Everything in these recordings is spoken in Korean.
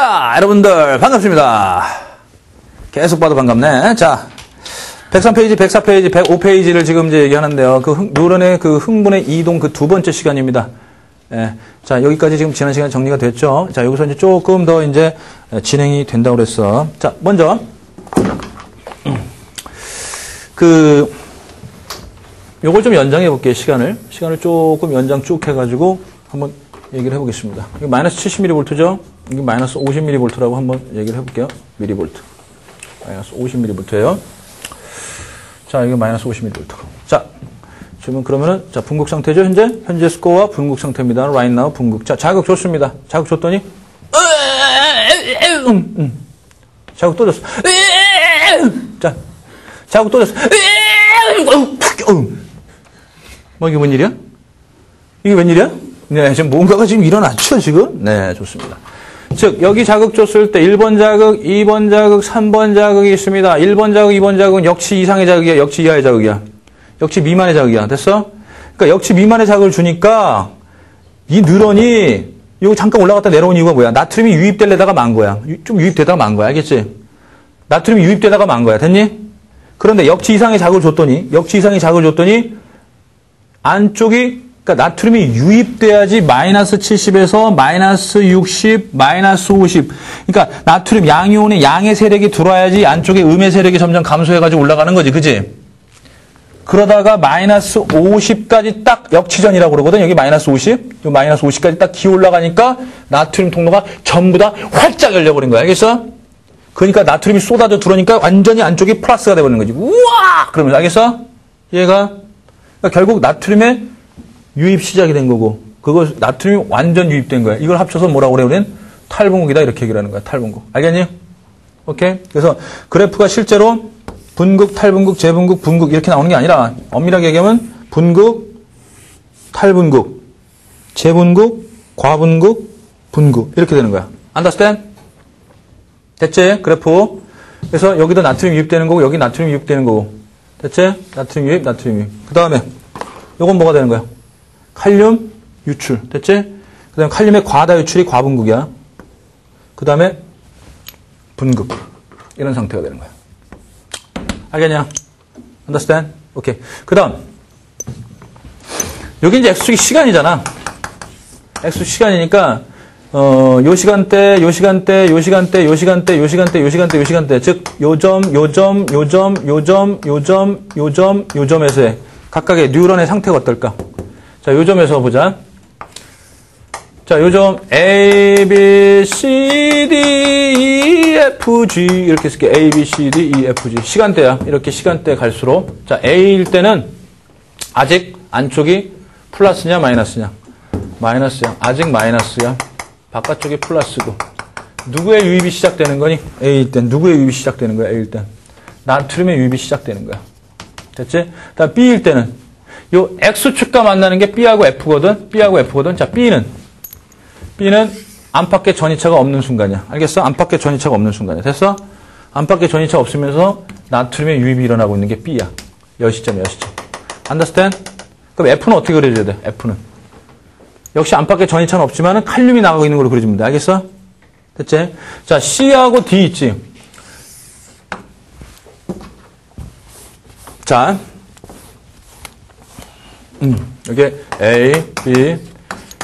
자, 여러분들 반갑습니다. 계속 봐도 반갑네. 자, 103페이지, 104페이지, 105페이지를 지금 이제 얘기하는데요. 그 흥, 누런의 그 흥분의 이동 그 두 번째 시간입니다. 예. 자, 여기까지 지금 지난 시간에 정리가 됐죠. 자, 여기서 이제 조금 더 이제 진행이 된다고 그랬어. 자, 먼저, 그, 요걸 좀 연장해 볼게요, 시간을. 시간을 조금 연장 쭉 해가지고 한번 얘기를 해보겠습니다. 마이너스 70mV죠? 이게 마이너스 50mV라고 한번 얘기를 해볼게요. 미리볼트. 마이너스 50mV예요. 자, 이게 마이너스 50mV. 자, 지금 그러면은, 자, 분국 상태죠, 현재? 현재 스코어와 분국 상태입니다. right now, 분국. 자, 자극 줬습니다. 자극 줬더니, 음, 음. 자극 또 줬어. 자, 자극 또 줬어. 뭐, 이게 뭔 일이야? 이게 웬일이야? 네, 지금 뭔가가 지금 일어났죠, 지금? 네, 좋습니다. 즉, 여기 자극 줬을 때 1번 자극, 2번 자극, 3번 자극이 있습니다. 1번 자극, 2번 자극은 역치 이상의 자극이야, 역치 이하의 자극이야. 역치 미만의 자극이야. 됐어? 그러니까 역치 미만의 자극을 주니까 이 뉴런이 이거 잠깐 올라갔다 내려온 이유가 뭐야? 나트륨이 유입되려다가 만 거야. 좀 유입되다가 만 거야. 알겠지? 나트륨이 유입되다가 만 거야. 됐니? 그런데 역치 이상의 자극을 줬더니, 역치 이상의 자극을 줬더니 안쪽이 그러니까 나트륨이 유입돼야지 마이너스 70에서 마이너스 60, 마이너스 50. 그러니까 나트륨 양이온의 양의 세력이 들어와야지 안쪽에 음의 세력이 점점 감소해가지고 올라가는 거지, 그지? 그러다가 마이너스 50까지 딱 역치전이라고 그러거든. 여기 마이너스 50, 요 마이너스 50까지 딱 기어 올라가니까 나트륨 통로가 전부 다 활짝 열려버린 거야. 알겠어? 그러니까 나트륨이 쏟아져 들어오니까 완전히 안쪽이 플러스가 돼버리는 거지. 우와! 그러면서 알겠어? 얘가 그러니까 결국 나트륨의 유입 시작이 된 거고 그거 나트륨이 완전 유입된 거야. 이걸 합쳐서 뭐라고 그래 우리는 탈분국이다 이렇게 얘기를 하는 거야. 탈분국. 알겠니? 오케이? 그래서 그래프가 실제로 분국, 탈분국, 재분국, 분국 이렇게 나오는 게 아니라 엄밀하게 얘기하면 분국, 탈분국, 재분국, 과분국, 분국 이렇게 되는 거야. understand? 됐지? 그래프. 그래서 여기도 나트륨 유입되는 거고 여기 나트륨 유입되는 거고 됐지? 나트륨 유입, 나트륨 유입. 그 다음에 요건 뭐가 되는 거야? 칼륨 유출. 됐지? 그 다음에 칼륨의 과다 유출이 과분국이야. 그 다음에 분국. 이런 상태가 되는 거야. 알겠냐? understand? 오케이. 그 다음. 여기 이제 X축이 시간이잖아. X축 시간이니까, 어, 요 시간대, 요 시간대, 요 시간대, 요 시간대, 요 시간대, 요 시간대, 요 시간대. 즉, 요 점, 요 점, 요 점, 요 점, 요 점, 요 점, 요 점에서의 각각의 뉴런의 상태가 어떨까? 자, 요 점에서 보자. 자, 요점 A, B, C, D, E, F, G 이렇게 쓸게. A, B, C, D, E, F, G. 시간대야. 이렇게 시간대 갈수록 자, A일 때는 아직 안쪽이 플러스냐 마이너스냐? 마이너스야. 아직 마이너스야. 바깥쪽이 플러스고. 누구의 유입이 시작되는 거니? A일 땐. 누구의 유입이 시작되는 거야? A일 땐. 나트륨의 유입이 시작되는 거야. 됐지? 다음 B일 때는 요 X축과 만나는 게 B하고 F거든? B하고 F거든? 자, B는 B는 안팎의 전이차가 없는 순간이야. 알겠어? 안팎의 전이차가 없는 순간이야. 됐어? 안팎의 전이차 없으면서 나트륨의 유입이 일어나고 있는 게 B야. 여시점, 여시점. understand? 그럼 F는 어떻게 그려줘야 돼? F는. 역시 안팎의 전이차는 없지만 칼륨이 나가고 있는 걸로 그려주면 돼. 알겠어? 됐지? 자, C하고 D 있지? 자, 음, 여기 A, B,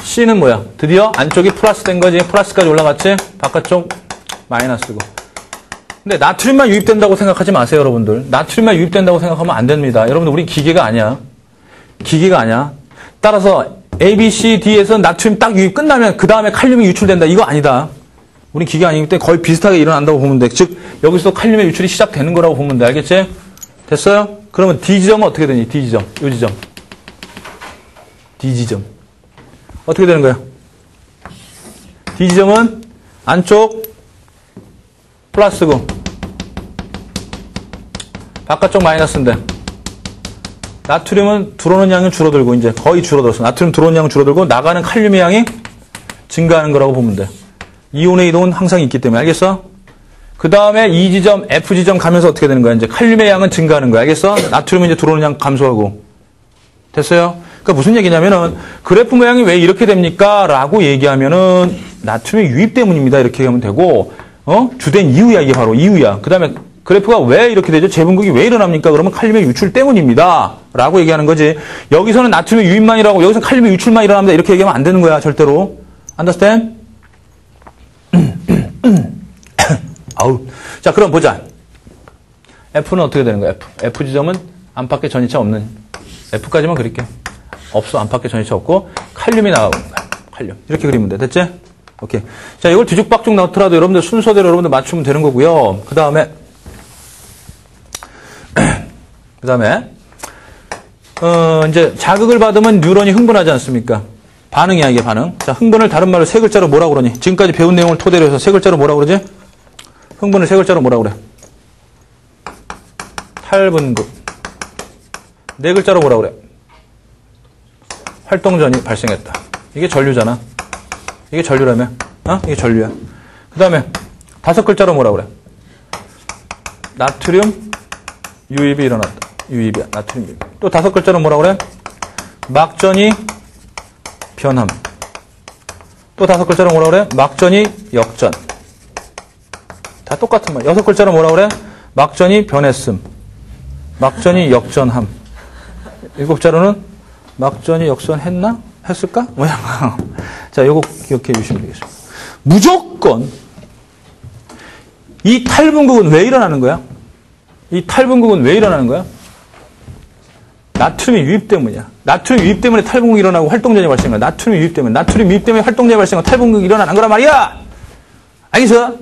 C는 뭐야? 드디어 안쪽이 플러스 된 거지. 플러스까지 올라갔지? 바깥쪽 마이너스고. 근데 나트륨만 유입된다고 생각하지 마세요, 여러분들. 나트륨만 유입된다고 생각하면 안 됩니다. 여러분들, 우리 기계가 아니야. 기계가 아니야. 따라서 A, B, C, D에서 나트륨 딱 유입 끝나면 그 다음에 칼륨이 유출된다. 이거 아니다. 우리 기계 아니기 때문에 거의 비슷하게 일어난다고 보면 돼. 즉, 여기서 칼륨의 유출이 시작되는 거라고 보면 돼. 알겠지? 됐어요? 그러면 D 지점은 어떻게 되니? D 지점. 요 지점. D 지점. 어떻게 되는 거야? D 지점은 안쪽 플러스고 바깥쪽 마이너스인데 나트륨은 들어오는 양이 줄어들고 이제 거의 줄어들었어. 나트륨 들어오는 양은 줄어들고 나가는 칼륨의 양이 증가하는 거라고 보면 돼. 이온의 이동은 항상 있기 때문에 알겠어? 그 다음에 E 지점, F 지점 가면서 어떻게 되는 거야? 이제 칼륨의 양은 증가하는 거야. 알겠어? 나트륨은 이제 들어오는 양 감소하고 됐어요? 그러니까 무슨 얘기냐면은 그래프 모양이 왜 이렇게 됩니까? 라고 얘기하면은 나트륨의 유입 때문입니다. 이렇게 하면 되고 어? 주된 이유야 이게 바로 이유야. 그 다음에 그래프가 왜 이렇게 되죠? 재분극이 왜 일어납니까? 그러면 칼륨의 유출 때문입니다. 라고 얘기하는 거지. 여기서는 나트륨의 유입만이라고 여기서 칼륨의 유출만 일어납니다. 이렇게 얘기하면 안 되는 거야. 절대로. understand? 아우. 자, 그럼 보자. F는 어떻게 되는 거야? F. F 지점은 안팎의 전이차 없는 F까지만 그릴게. 없어. 안팎의 전이차 없고 칼륨이 거야. 칼륨. 이렇게 그리면 돼. 됐지? 오케이. 자, 이걸 뒤죽박죽 넣더라도 여러분들 순서대로 여러분들 맞추면 되는 거고요. 그 다음에 그 다음에 어, 이제 자극을 받으면 뉴런이 흥분하지 않습니까? 반응이야 이게 반응. 자, 흥분을 다른 말로 세 글자로 뭐라고 그러니? 지금까지 배운 내용을 토대로 해서 세 글자로 뭐라고 그러지? 흥분을 세 글자로 뭐라고 그래? 탈분급. 네 글자로 뭐라고 그래? 활동전이 발생했다. 이게 전류잖아. 이게 전류라며? 어? 이게 전류야. 그 다음에 다섯 글자로 뭐라고 그래? 나트륨 유입이 일어났다. 유입이야. 나트륨 유입. 또 다섯 글자로 뭐라고 그래? 막전이 변함. 또 다섯 글자로 뭐라고 그래? 막전이 역전. 다 똑같은 말. 여섯 글자로 뭐라고 그래? 막전이 변했음. 막전이 역전함. 일곱 자로는 막전이 역전했나? 했을까? 뭐야? 자, 요거 기억해 주시면 되겠습니다. 무조건 이 탈분극은 왜 일어나는 거야? 이 탈분극은 왜 일어나는 거야? 나트륨의 유입 때문이야. 나트륨 유입 때문에 탈분극이 일어나고 활동전이 발생해. 나트륨 유입 때문에. 나트륨 유입 때문에 활동전이 발생하고 탈분극이 일어나는 거란 말이야! 알겠어?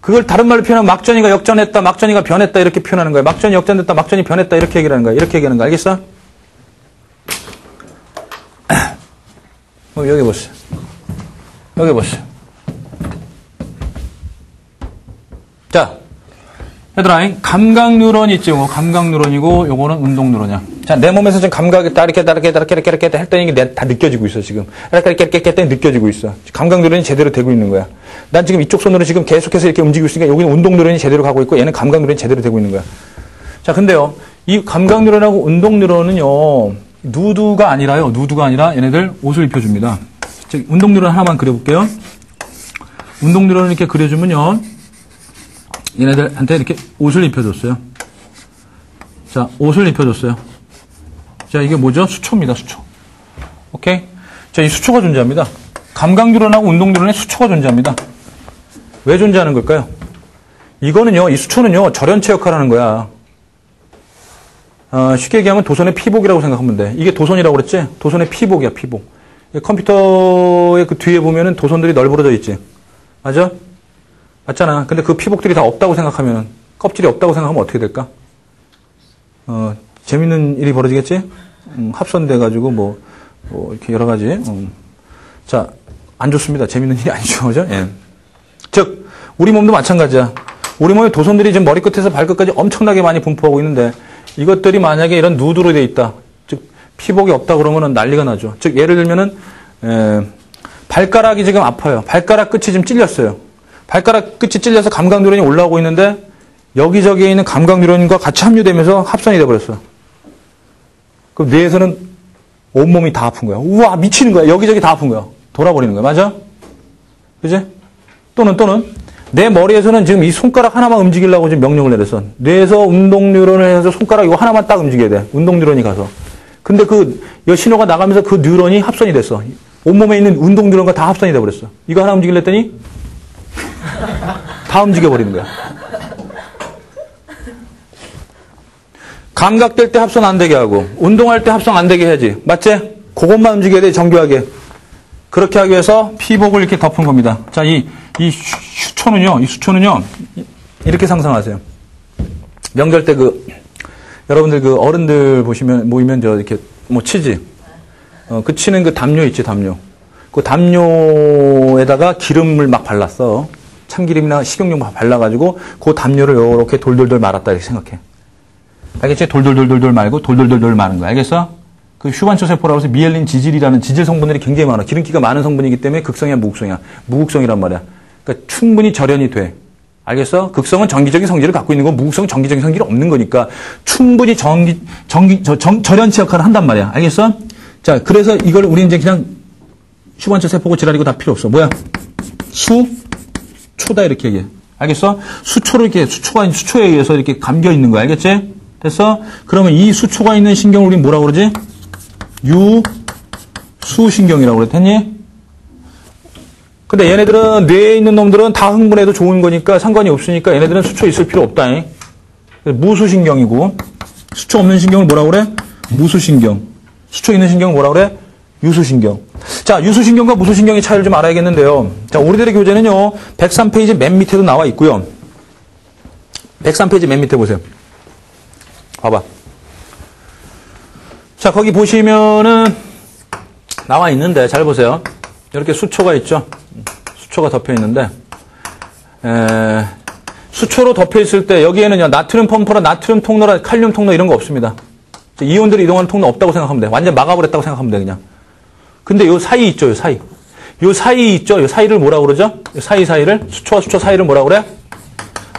그걸 다른 말로 표현하면 막전이가 역전했다, 막전이가 변했다 이렇게 표현하는 거야. 막전이 역전됐다, 막전이 변했다 이렇게 얘기하는 거야. 이렇게 얘기하는 거야. 알겠어? 어, 여기 보세요. 여기 보세요. 자, 얘들아, 감각 뉴런 있지, 뭐 감각 뉴런이고, 요거는 운동 뉴런이야. 자, 내 몸에서 지금 감각이 따르게 따르게 따르게 이렇게 이렇게 했더니 이게 다 느껴지고 있어, 지금. 이렇게 이렇게 이렇게 했더니 느껴지고 있어. 감각 뉴런이 제대로 되고 있는 거야. 난 지금 이쪽 손으로 지금 계속해서 이렇게 움직이고 있으니까 여기는 운동 뉴런이 제대로 가고 있고, 얘는 감각 뉴런이 제대로 되고 있는 거야. 자, 근데요, 이 감각 뉴런하고 운동 뉴런은요, 누드가 아니라요, 누드가 아니라 얘네들 옷을 입혀줍니다. 즉, 운동 뉴런 하나만 그려볼게요. 운동 뉴런을 이렇게 그려주면요, 얘네들한테 이렇게 옷을 입혀줬어요. 자, 옷을 입혀줬어요. 자, 이게 뭐죠? 수초입니다, 수초. 오케이? 자, 이 수초가 존재합니다. 감각뉴런하고 운동뉴런에 수초가 존재합니다. 왜 존재하는 걸까요? 이거는요, 이 수초는요, 절연체 역할을 하는 거야. 어, 쉽게 얘기하면 도선의 피복이라고 생각하면 돼. 이게 도선이라고 그랬지? 도선의 피복이야, 피복. 컴퓨터의 그 뒤에 보면은 도선들이 널브러져 있지. 맞아? 맞잖아. 근데 그 피복들이 다 없다고 생각하면, 껍질이 없다고 생각하면 어떻게 될까? 어, 재밌는 일이 벌어지겠지? 음, 합선돼가지고 뭐, 뭐, 이렇게 여러 가지. 음. 자, 안 좋습니다. 재밌는 일이 아니죠. 그죠? 예. 즉, 우리 몸도 마찬가지야. 우리 몸의 도선들이 지금 머리끝에서 발끝까지 엄청나게 많이 분포하고 있는데, 이것들이 만약에 이런 누드로 돼 있다. 즉, 피복이 없다 그러면은 난리가 나죠. 즉, 예를 들면은, 에, 발가락이 지금 아파요. 발가락 끝이 지금 찔렸어요. 발가락 끝이 찔려서 감각 뉴런이 올라오고 있는데 여기저기에 있는 감각 뉴런과 같이 합류되면서 합선이 돼버렸어. 그럼 뇌에서는 온몸이 다 아픈 거야. 우와 미치는 거야. 여기저기 다 아픈 거야. 돌아버리는 거야. 맞아? 그지? 또는 또는 내 머리에서는 지금 이 손가락 하나만 움직이려고 지금 명령을 내렸어. 뇌에서 운동 뉴런을 해서 손가락 이거 하나만 딱 움직여야 돼. 운동 뉴런이 가서. 근데 그 신호가 나가면서 그 뉴런이 합선이 됐어. 온몸에 있는 운동 뉴런과 다 합선이 돼버렸어. 이거 하나 움직이려 했더니 다 움직여버리는 거야. 감각될 때 합선 안 되게 하고, 운동할 때 합선 안 되게 해야지. 맞지? 그것만 움직여야 돼, 정교하게. 그렇게 하기 위해서 피복을 이렇게 덮은 겁니다. 자, 이, 이 수초는요, 이 수초는요, 이렇게 상상하세요. 명절 때 그, 여러분들 그 어른들 보시면, 모이면 저 이렇게 뭐 치지. 어, 그 치는 그 담요 있지, 담요. 그 담요에다가 기름을 막 발랐어. 참기름이나 식용유 발라가지고 그 담요를 이렇게 돌돌돌 말았다 이렇게 생각해. 알겠지? 돌돌돌돌돌 말고 돌돌돌돌 마는 거야. 알겠어? 그 슈반초 세포라고 해서 미엘린 지질이라는 지질 성분들이 굉장히 많아. 기름기가 많은 성분이기 때문에 극성이야, 무극성이야. 무극성이란 말이야. 그러니까 충분히 절연이 돼. 알겠어? 극성은 정기적인 성질을 갖고 있는 거, 무극성은 정기적인 성질이 없는 거니까 충분히 정기, 정기, 저, 정, 절연치 역할을 한단 말이야. 알겠어? 자, 그래서 이걸 우리 이제 그냥 슈번처 세포고 지랄이고 다 필요 없어. 뭐야? 수, 초다 이렇게 얘기해. 알겠어? 수초로 이렇게, 수초가, 수초에 의해서 이렇게 감겨 있는 거야. 알겠지? 됐어? 그러면 이 수초가 있는 신경을 우리 뭐라고 그러지? 유, 수신경이라고 그랬더니 근데 얘네들은 뇌에 있는 놈들은 다 흥분해도 좋은 거니까 상관이 없으니까 얘네들은 수초 있을 필요 없다. 무수신경이고 수초 없는 신경을 뭐라고 그래? 무수신경. 수초 있는 신경을 뭐라고 그래? 유수신경. 자, 유수신경과 무수신경의 차이를 좀 알아야겠는데요. 자, 우리들의 교재는요. 103페이지 맨 밑에도 나와 있고요. 103페이지 맨 밑에 보세요. 봐봐. 자, 거기 보시면은 나와 있는데 잘 보세요. 이렇게 수초가 있죠. 수초가 덮여 있는데 에, 수초로 덮여 있을 때 여기에는요 나트륨 펌프라 나트륨 통로라 칼륨 통로 이런 거 없습니다. 이온들이 이동하는 통로 없다고 생각하면 돼. 완전 막아버렸다고 생각하면 돼 그냥. 근데 요 사이 있죠, 요 사이. 요 사이 있죠, 요 사이를 뭐라 그러죠? 요 사이 사이를 수초와 수초 사이를 뭐라 그래?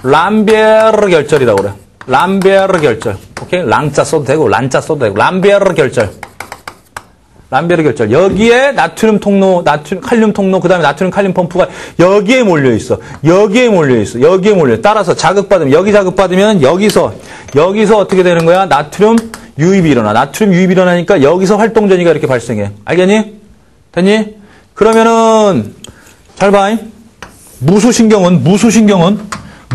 람베르 결절이라고 그래. 람베르 결절. 오케이? 랑자 써도 되고 란자 써도 되고 람베르 결절. 람베르 결절. 여기에 나트륨 통로, 나트륨, 칼륨 통로, 그 다음에 나트륨 칼륨 펌프가 여기에 몰려 있어. 여기에 몰려 있어. 여기에 몰려. 따라서 자극 받으면, 여기 자극 받으면 여기서, 여기서 어떻게 되는 거야? 나트륨 유입이 일어나. 나트륨 유입이 일어나니까 여기서 활동 전이가 이렇게 발생해. 알겠니? 됐니? 그러면은, 잘 봐. 무수신경은, 무수신경은,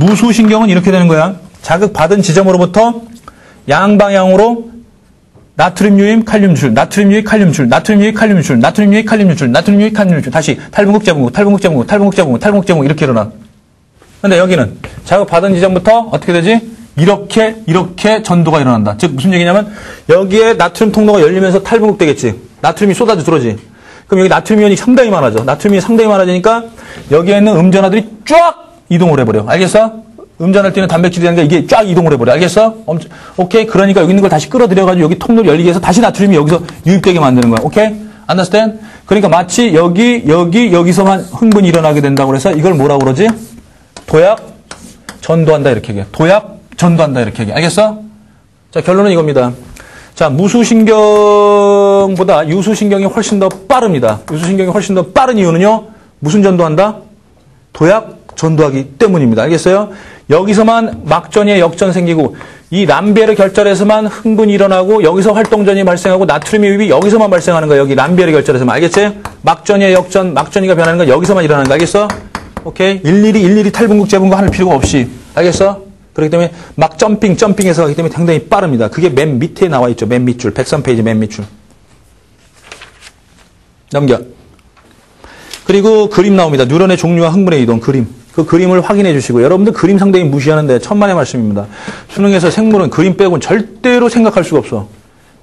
무수신경은 이렇게 되는 거야. 자극 받은 지점으로부터 양방향으로 나트륨 유입, 칼륨 줄, 나트륨 유입, 칼륨 줄, 나트륨 유입, 칼륨 줄, 나트륨 유입, 칼륨 줄, 나트륨 유입, 칼륨 줄. 다시 탈분국, 재분국, 탈분국, 재분국, 탈분국, 재분국, 탈분국, 재분국 이렇게 일어나. 근데 여기는 자극받은 지점부터 어떻게 되지? 이렇게 이렇게 전도가 일어난다. 즉 무슨 얘기냐면 여기에 나트륨 통로가 열리면서 탈분국 되겠지. 나트륨이 쏟아져 들어지. 그럼 여기 나트륨 이온이 상당히 많아져. 나트륨이 상당히 많아지니까 여기에 있는 음전화들이 쫙 이동을 해버려. 알겠어? 음전할 때는 단백질이라는 게 이게 쫙 이동을 해버려. 알겠어? 오케이? 그러니까 여기 있는 걸 다시 끌어들여가지고 여기 통로를 열리게 해서 다시 나트륨이 여기서 유입되게 만드는 거야. 오케이? understand? 그러니까 마치 여기, 여기, 여기서만 흥분이 일어나게 된다고 그래서 이걸 뭐라고 그러지? 도약, 전도한다 이렇게 얘기해. 도약, 전도한다 이렇게 얘기해. 알겠어? 자, 결론은 이겁니다. 자, 무수신경보다 유수신경이 훨씬 더 빠릅니다. 유수신경이 훨씬 더 빠른 이유는요. 무슨 전도한다? 도약, 전도하기 때문입니다. 알겠어요? 여기서만 막전에 역전 생기고 이 람베르 결절에서만 흥분이 일어나고 여기서 활동전이 발생하고 나트륨 유입이 여기서만 발생하는 거야. 여기 람베르 결절에서만. 알겠지? 막전의 역전, 막전이가 변하는 건 여기서만 일어나는 거. 알겠어? 오케이? 일일이 일일이 탈분국 재분국 할 필요가 없이. 알겠어? 그렇기 때문에 막 점핑, 점핑해서 가기 때문에 상당히 빠릅니다. 그게 맨 밑에 나와 있죠. 맨 밑줄. 103페이지 맨 밑줄. 넘겨. 그리고 그림 나옵니다. 뉴런의 종류와 흥분의 이동 그림. 그 그림을 확인해 주시고 여러분들 그림 상당히 무시하는데 천만의 말씀입니다. 수능에서 생물은 그림 빼고는 절대로 생각할 수가 없어.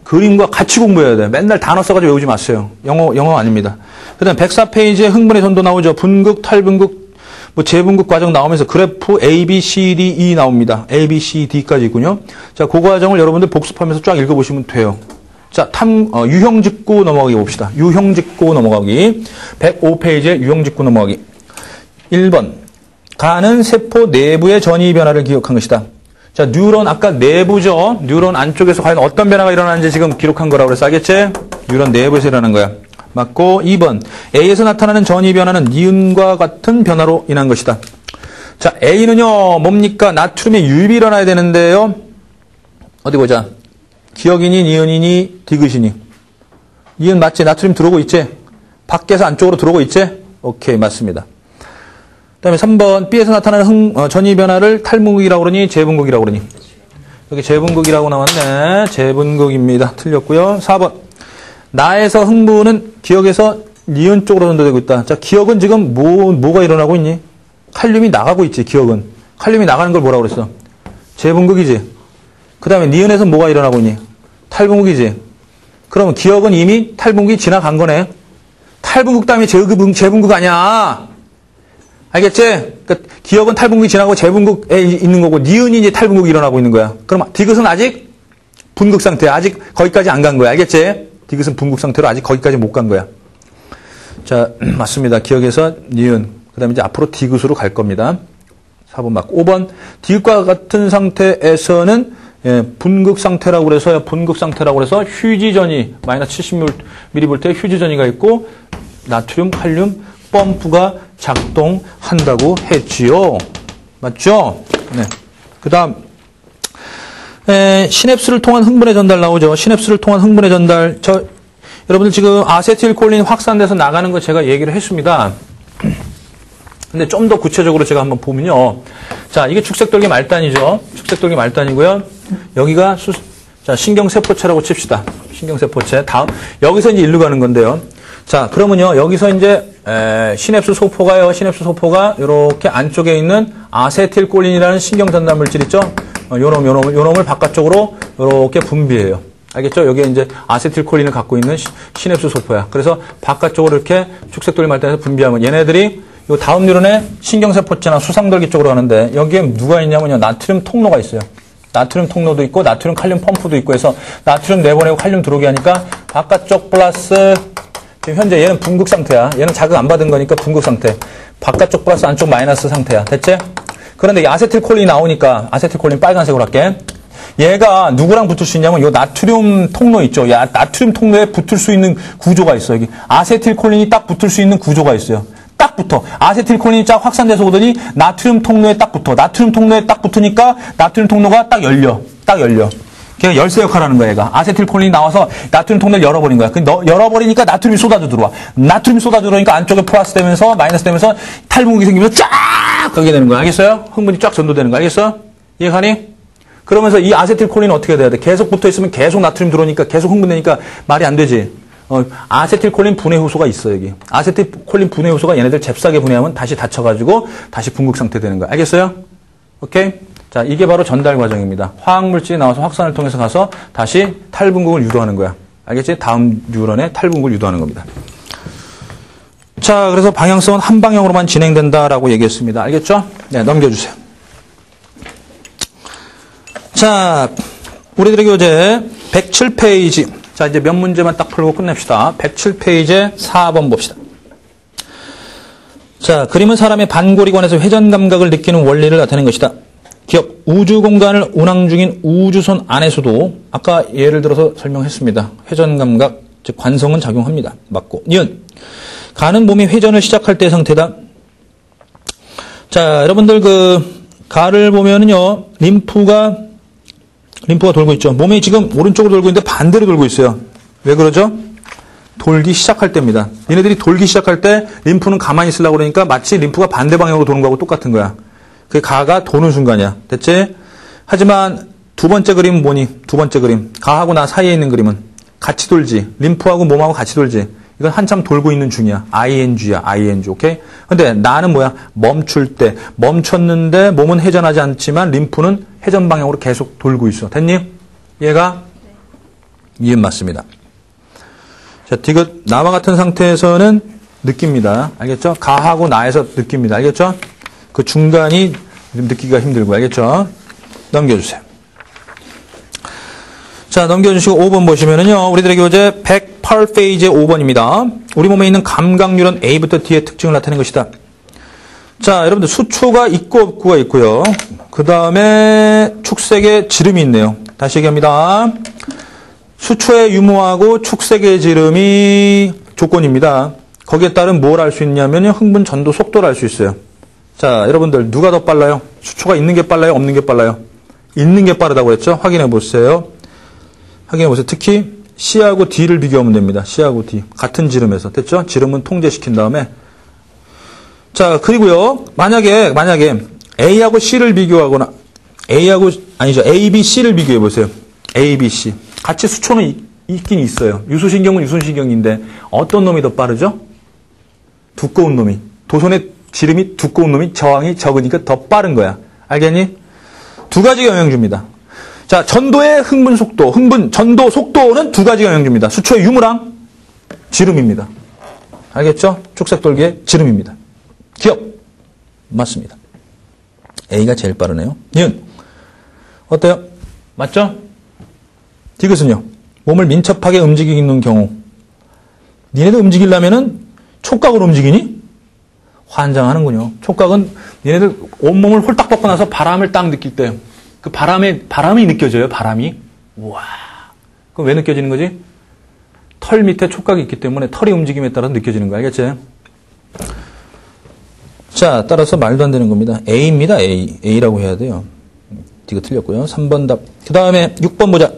그림과 같이 공부해야 돼. 맨날 단어 써가지고 외우지 마세요. 영어 영어 아닙니다. 그 다음 104페이지에 흥분의 전도 나오죠. 분극, 탈분극, 뭐 재분극 과정 나오면서 그래프 A, B, C, D, E 나옵니다. A, B, C, D까지 있군요. 자, 그 과정을 여러분들 복습하면서 쫙 읽어보시면 돼요. 자, 탐, 어, 유형 짚고 넘어가기 봅시다. 유형 짚고 넘어가기. 105페이지에 유형 짚고 넘어가기. 1번. 가는 세포 내부의 전이 변화를 기억한 것이다. 자, 뉴런 아까 내부죠. 뉴런 안쪽에서 과연 어떤 변화가 일어나는지 지금 기록한 거라고 그래서 알겠지? 뉴런 내부에서 일어나는 거야. 맞고 2번. A에서 나타나는 전이 변화는 니은과 같은 변화로 인한 것이다. 자, A는요. 뭡니까? 나트륨의 유입이 일어나야 되는데요. 어디 보자. 기억이니 니은이니 디귿이니. 니은 맞지? 나트륨 들어오고 있지? 밖에서 안쪽으로 들어오고 있지? 오케이, 맞습니다. 그다음에 3번 B에서 나타나는 흥, 어, 전이 변화를 탈분극이라고 그러니 재분극이라고 그러니 여기 재분극이라고 나왔네. 재분극입니다. 틀렸고요. 4번 나에서 흥분은 기억에서 니은 쪽으로 전도되고 있다. 자, 기억은 지금 뭐 뭐가 일어나고 있니? 칼륨이 나가고 있지. 기억은 칼륨이 나가는 걸 뭐라고 그랬어? 재분극이지. 그 다음에 니은에서 뭐가 일어나고 있니? 탈분극이지. 그러면 기억은 이미 탈분극이 지나간 거네. 탈분극 다음에 재분극, 재분극 아니야. 알겠지? 그러니까 기억은 탈분극이 지나고 재분극에 있는 거고 니은이 이제 탈분극이 일어나고 있는 거야. 그럼 디귿은 아직 분극 상태야. 아직 거기까지 안 간 거야. 알겠지? 디귿은 분극 상태로 아직 거기까지 못 간 거야. 자, 맞습니다. 기억에서 니은. 그 다음에 이제 앞으로 디귿으로 갈 겁니다. 4번 맞고. 5번 디귿과 같은 상태에서는 예, 분극 상태라고 그래서 분극 상태라고 그래서 휴지전이 마이너스 70mV 휴지전이가 있고 나트륨, 칼륨 펌프가 작동한다고 했지요. 맞죠? 네. 그 다음 에, 시냅스를 통한 흥분의 전달 나오죠. 시냅스를 통한 흥분의 전달. 저 여러분들 지금 아세틸콜린 확산돼서 나가는 거 제가 얘기를 했습니다. 근데 좀 더 구체적으로 제가 한번 보면요. 자, 이게 축색돌기 말단이죠. 축색돌기 말단이고요. 여기가 수, 자, 신경세포체라고 칩시다. 신경세포체. 다음, 여기서 이제 일로 가는 건데요. 자, 그러면요. 여기서 이제, 에, 시냅스 소포가요. 시냅스 소포가 이렇게 안쪽에 있는 아세틸콜린이라는 신경전달 물질 있죠? 어, 요놈, 요놈, 요놈을 바깥쪽으로 이렇게 분비해요. 알겠죠? 여기에 이제 아세틸콜린을 갖고 있는 시, 시냅스 소포야. 그래서 바깥쪽으로 이렇게 축색돌기 말단에서 분비하면 얘네들이 요 다음 뉴런에 신경세포체나 수상돌기 쪽으로 가는데 여기에 누가 있냐면요. 나트륨 통로가 있어요. 나트륨 통로도 있고 나트륨 칼륨 펌프도 있고 해서 나트륨 내보내고 칼륨 들어오게 하니까 바깥쪽 플러스 지금 현재 얘는 분극 상태야. 얘는 자극 안 받은 거니까 분극 상태. 바깥쪽 플러스 안쪽 마이너스 상태야. 됐지? 그런데 이 아세틸콜린이 나오니까 아세틸콜린 빨간색으로 할게. 얘가 누구랑 붙을 수 있냐면 요 나트륨 통로 있죠. 야, 나트륨 통로에 붙을 수 있는 구조가 있어. 여기 아세틸콜린이 딱 붙을 수 있는 구조가 있어요. 딱 붙어. 아세틸콜린이 쫙 확산돼서 오더니 나트륨 통로에 딱 붙어. 나트륨 통로에 딱 붙으니까 나트륨 통로가 딱 열려. 딱 열려. 걔가 열쇠 역할을 하는 거야, 얘가. 아세틸콜린이 나와서 나트륨 통로를 열어버린 거야. 그 열어버리니까 나트륨이 쏟아져 들어와. 나트륨이 쏟아져 들어오니까 안쪽에 플러스 되면서 마이너스 되면서 탈분극이 생기면서 쫙 가게 되는 거야. 알겠어요? 흥분이 쫙 전도되는 거야. 알겠어? 이해가니? 그러면서 이 아세틸콜린은 어떻게 돼야 돼? 계속 붙어 있으면 계속 나트륨 들어오니까 계속 흥분되니까 말이 안 되지. 어, 아세틸콜린 분해 효소가 있어 여기. 아세틸콜린 분해 효소가 얘네들 잽싸게 분해하면 다시 닫혀가지고 다시 분극 상태 되는 거야. 알겠어요? 오케이? 자, 이게 바로 전달 과정입니다. 화학물질이 나와서 확산을 통해서 가서 다시 탈분극을 유도하는 거야. 알겠지? 다음 뉴런에 탈분극을 유도하는 겁니다. 자, 그래서 방향성은 한 방향으로만 진행된다라고 얘기했습니다. 알겠죠? 네, 넘겨주세요. 자, 우리들의 교재 107페이지. 자, 이제 몇 문제만 딱 풀고 끝냅시다. 107페이지 4번 봅시다. 자, 그림은 사람의 반고리관에서 회전 감각을 느끼는 원리를 나타낸 것이다. 기업, 우주 공간을 운항 중인 우주선 안에서도 아까 예를 들어서 설명했습니다. 회전 감각, 즉 관성은 작용합니다. 맞고. 니은, 가는 몸이 회전을 시작할 때 상태다. 자, 여러분들 그 가를 보면은요, 림프가 림프가 돌고 있죠. 몸이 지금 오른쪽으로 돌고 있는데 반대로 돌고 있어요. 왜 그러죠? 돌기 시작할 때입니다. 얘네들이 돌기 시작할 때 림프는 가만히 있으려고 그러니까 마치 림프가 반대 방향으로 도는 거하고 똑같은 거야. 그 가가 도는 순간이야. 됐지? 하지만 두 번째 그림은 뭐니? 두 번째 그림. 가하고 나 사이에 있는 그림은 같이 돌지. 림프하고 몸하고 같이 돌지. 이건 한참 돌고 있는 중이야. ing야, ing, 오케이? 근데 나는 뭐야? 멈출 때. 멈췄는데 몸은 회전하지 않지만 림프는 회전 방향으로 계속 돌고 있어. 됐니? 얘가? 네. 이해 맞습니다. 자, 디귿, 나와 같은 상태에서는 느낍니다. 알겠죠? 가하고 나에서 느낍니다. 알겠죠? 그 중간이 느끼기가 힘들고, 알겠죠? 넘겨주세요. 자, 넘겨주시고 5번 보시면은요, 우리들의 교재 108페이지 5번입니다. 우리 몸에 있는 감각뉴런 A부터 D의 특징을 나타낸 것이다. 자, 여러분들 수초가 있고 없고가 있고요. 그 다음에 축색의 지름이 있네요. 다시 얘기합니다. 수초의 유무하고 축색의 지름이 조건입니다. 거기에 따른 뭘 알 수 있냐면 흥분 전도 속도를 알 수 있어요. 자, 여러분들 누가 더 빨라요? 수초가 있는 게 빨라요? 없는 게 빨라요? 있는 게 빠르다고 했죠? 확인해 보세요. 확인해 보세요. 특히 C하고 D를 비교하면 됩니다. C하고 D. 같은 지름에서. 됐죠? 지름은 통제시킨 다음에. 자, 그리고요. 만약에, 만약에 A하고 C를 비교하거나, A하고, 아니죠. A, B, C를 비교해 보세요. A, B, C. 같이 수초는 있긴 있어요. 유수신경은 유수신경인데 어떤 놈이 더 빠르죠? 두꺼운 놈이. 도선의 지름이 두꺼운 놈이 저항이 적으니까 더 빠른 거야. 알겠니? 두 가지 영향 줍니다. 자, 전도의 흥분 속도, 흥분, 전도 속도는 두 가지 영향 줍니다. 수초의 유무랑 지름입니다. 알겠죠? 축색돌기의 지름입니다. 기억. 맞습니다. A가 제일 빠르네요. 니은. 어때요? 맞죠? 디귿은요. 몸을 민첩하게 움직이는 경우. 니네도 움직이려면은 촉각으로 움직이니? 환장하는군요. 촉각은 얘네들 온몸을 홀딱 벗고 나서 바람을 딱 느낄 때 그 바람에 바람이 느껴져요. 바람이. 우와. 그럼 왜 느껴지는 거지? 털 밑에 촉각이 있기 때문에 털의 움직임에 따라서 느껴지는 거 알겠지? 자, 따라서 말도 안 되는 겁니다. A입니다. A. A라고 해야 돼요. 이거 틀렸고요. 3번 답. 그 다음에 6번 보자.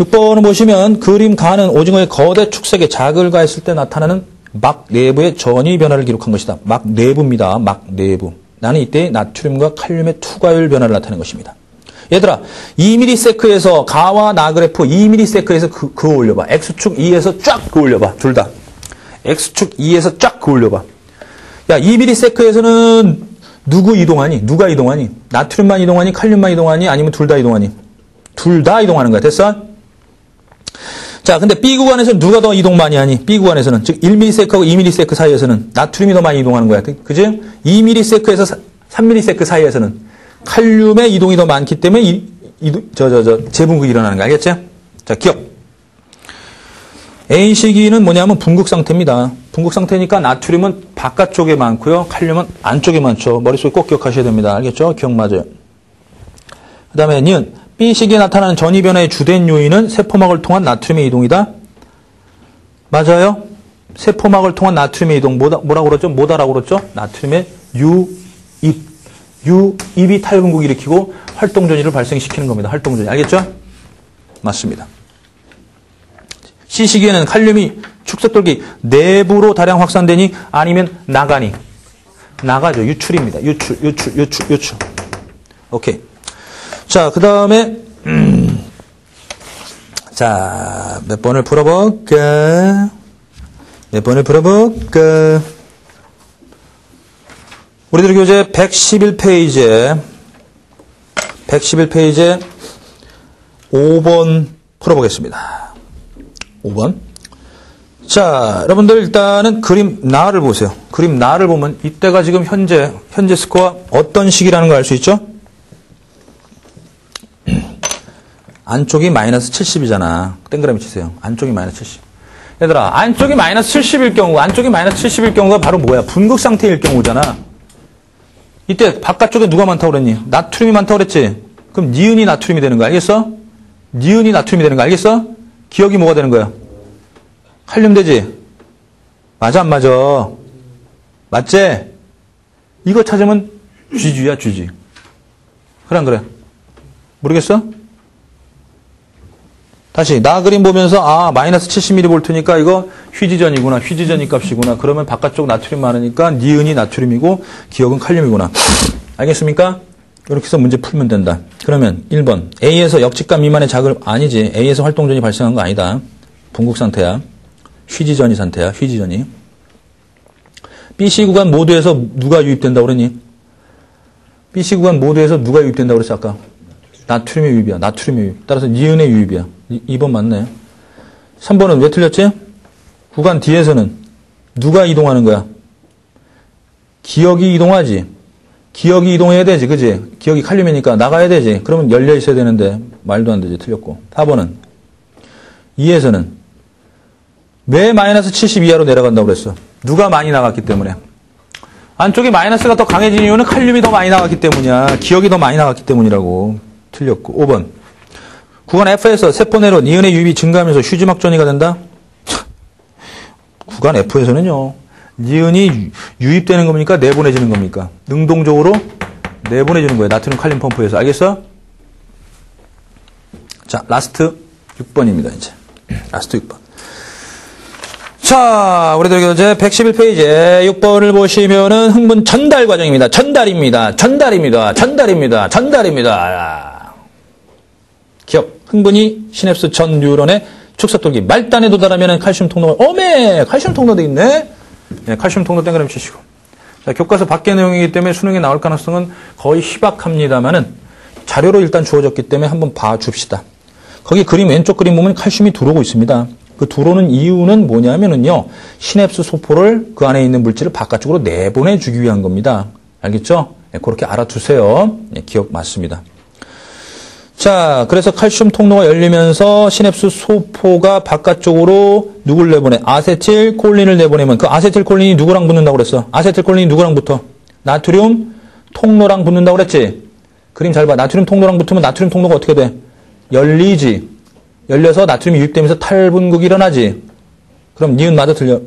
6번을 보시면 그림 가는 오징어의 거대 축색에 자극을 가했을 때 나타나는 막 내부의 전이 변화를 기록한 것이다. 막 내부입니다. 막 내부. 나는 이때 나트륨과 칼륨의 투과율 변화를 나타낸 것입니다. 얘들아, 2ms에서 가와 나 그래프 2ms에서 그, 그 올려봐. x축 2에서 쫙그 올려봐. 둘 다. x축 2에서 쫙그 올려봐. 야, 2ms에서는 누구 이동하니? 누가 이동하니? 나트륨만 이동하니? 칼륨만 이동하니? 아니면 둘 다 이동하니? 둘 다 이동하는 거야. 됐어? 자, 근데 B 구간에서 누가 더 이동 많이 하니? B 구간에서는 즉 1ms하고 2ms 사이에서는 나트륨이 더 많이 이동하는 거야. 그지? 2ms에서 3ms 사이에서는 칼륨의 이동이 더 많기 때문에 이, 이동, 저, 저, 저, 재분극이 일어나는 거 알겠죠? 자, 기억. A 시기는 뭐냐면 분극 상태입니다. 분극 상태니까 나트륨은 바깥쪽에 많고요. 칼륨은 안쪽에 많죠. 머릿속에 꼭 기억하셔야 됩니다. 알겠죠? 기억 맞아요. 그 다음에 니은 B 시기에 나타나는 전이 변화의 주된 요인은 세포막을 통한 나트륨의 이동이다. 맞아요? 세포막을 통한 나트륨의 이동 뭐다, 뭐라고 그러죠? 뭐다라고 그랬죠? 나트륨의 유입. 유입이 탈분극 일으키고 활동전이를 발생시키는 겁니다. 활동전이. 알겠죠? 맞습니다. C 시기에는 칼륨이 축색돌기 내부로 다량 확산되니 아니면 나가니 나가죠. 유출입니다. 유출, 유출, 유출, 유출. 오케이. 자, 그 다음에 음. 자, 몇 번을 풀어볼까? 몇 번을 풀어볼까? 우리들 교재 111페이지에 111페이지에 5번 풀어보겠습니다. 5번. 자, 여러분들 일단은 그림 나를 보세요. 그림 나를 보면 이때가 지금 현재 현재 스코어 어떤 식이라는 걸 알 수 있죠? 안쪽이 마이너스 70이잖아. 땡그라미 치세요. 안쪽이 마이너스 70. 얘들아, 안쪽이 마이너스 70일 경우, 안쪽이 마이너스 70일 경우가 바로 뭐야? 분극 상태일 경우잖아. 이때 바깥쪽에 누가 많다고 그랬니? 나트륨이 많다고 그랬지? 그럼 니은이 나트륨이 되는 거 알겠어? 니은이 나트륨이 되는 거 알겠어? 기억이 뭐가 되는 거야? 칼륨 되지? 맞아 안 맞아? 맞지? 이거 찾으면 쥐쥐야 쥐쥐. 그래 안 그래? 모르겠어? 다시 나 그림 보면서 아 마이너스 70mV니까 이거 휴지전이구나 휴지전이 값이구나 그러면 바깥쪽 나트륨 많으니까 니은이 나트륨이고 기억은 칼륨이구나 알겠습니까? 이렇게 해서 문제 풀면 된다 그러면 1번 A에서 역직감 미만의 자극 아니지 A에서 활동전이 발생한 거 아니다 분국 상태야 휴지전이 상태야 휴지전이 BC 구간 모두에서 누가 유입된다고 그러니? BC 구간 모두에서 누가 유입된다고 그랬어 아까? 나트륨의 유입이야. 나트륨의 유입. 따라서 니은의 유입이야. 2번 맞네. 3번은 왜 틀렸지? 구간 뒤에서는 누가 이동하는 거야? 기억이 이동하지. 기억이 이동해야 되지. 그지? 기억이 칼륨이니까 나가야 되지. 그러면 열려 있어야 되는데 말도 안 되지. 틀렸고. 4번은 2에서는 왜 마이너스 70 이하로 내려간다고 그랬어? 누가 많이 나갔기 때문에. 안쪽에 마이너스가 더 강해진 이유는 칼륨이 더 많이 나갔기 때문이야. 기억이 더 많이 나갔기 때문이라고. 틀렸고. 5번. 구간 F에서 세포 내로 니은의 유입이 증가하면서 휴지막 전이가 된다? 구간 F에서는요. 니은이 유입되는 겁니까? 내보내지는 겁니까? 능동적으로 내보내주는 거예요. 나트륨 칼륨 펌프에서. 알겠어? 자, 라스트 6번입니다, 이제. 라스트 6번. 자, 우리들 교재 111페이지에 6번을 보시면은 흥분 전달 과정입니다. 전달입니다. 전달입니다. 전달입니다. 전달입니다. 기억. 흥분이 시냅스 전 뉴런의 축사돌기 말단에 도달하면 칼슘 통로가 어메 칼슘 통로돼 있네. 네, 칼슘 통로 땡그라미 치시고. 자, 교과서 밖의 내용이기 때문에 수능에 나올 가능성은 거의 희박합니다만은 자료로 일단 주어졌기 때문에 한번 봐줍시다. 거기 그림 왼쪽 그림 보면 칼슘이 들어오고 있습니다. 그 들어오는 이유는 뭐냐면은요. 시냅스 소포를 그 안에 있는 물질을 바깥쪽으로 내보내주기 위한 겁니다. 알겠죠? 네, 그렇게 알아두세요. 네, 기억 맞습니다. 자, 그래서 칼슘 통로가 열리면서 시냅스 소포가 바깥쪽으로 누굴 내보내? 아세틸콜린을 내보내면 그 아세틸콜린이 누구랑 붙는다고 그랬어? 아세틸콜린이 누구랑 붙어? 나트륨 통로랑 붙는다고 그랬지? 그림 잘 봐. 나트륨 통로랑 붙으면 나트륨 통로가 어떻게 돼? 열리지. 열려서 나트륨이 유입되면서 탈분극이 일어나지. 그럼 니은 맞아 틀려.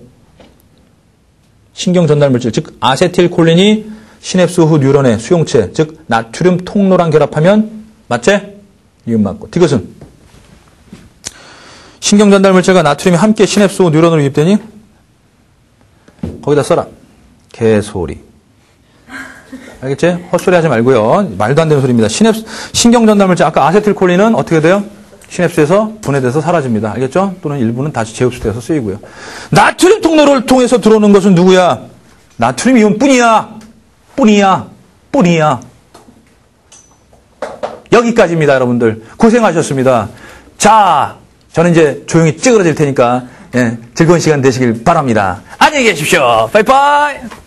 신경 전달 물질, 즉 아세틸콜린이 시냅스 후 뉴런의 수용체, 즉 나트륨 통로랑 결합하면 맞지? 이은 맞고. 디귿은 신경 전달 물질과 나트륨이 함께 시냅스 후 뉴런으로 유입되니 거기다 써라. 개소리. 알겠지? 헛소리 하지 말고요. 말도 안 되는 소리입니다. 시냅 신경 전달 물질 아까 아세틸콜린은 어떻게 돼요? 시냅스에서 분해돼서 사라집니다. 알겠죠? 또는 일부는 다시 재흡수돼서 쓰이고요. 나트륨 통로를 통해서 들어오는 것은 누구야? 나트륨 이온 뿐이야. 뿐이야. 뿐이야. 여기까지입니다, 여러분들. 고생하셨습니다. 자, 저는 이제 조용히 찌그러질 테니까 예, 즐거운 시간 되시길 바랍니다. 안녕히 계십시오. 빠이빠이.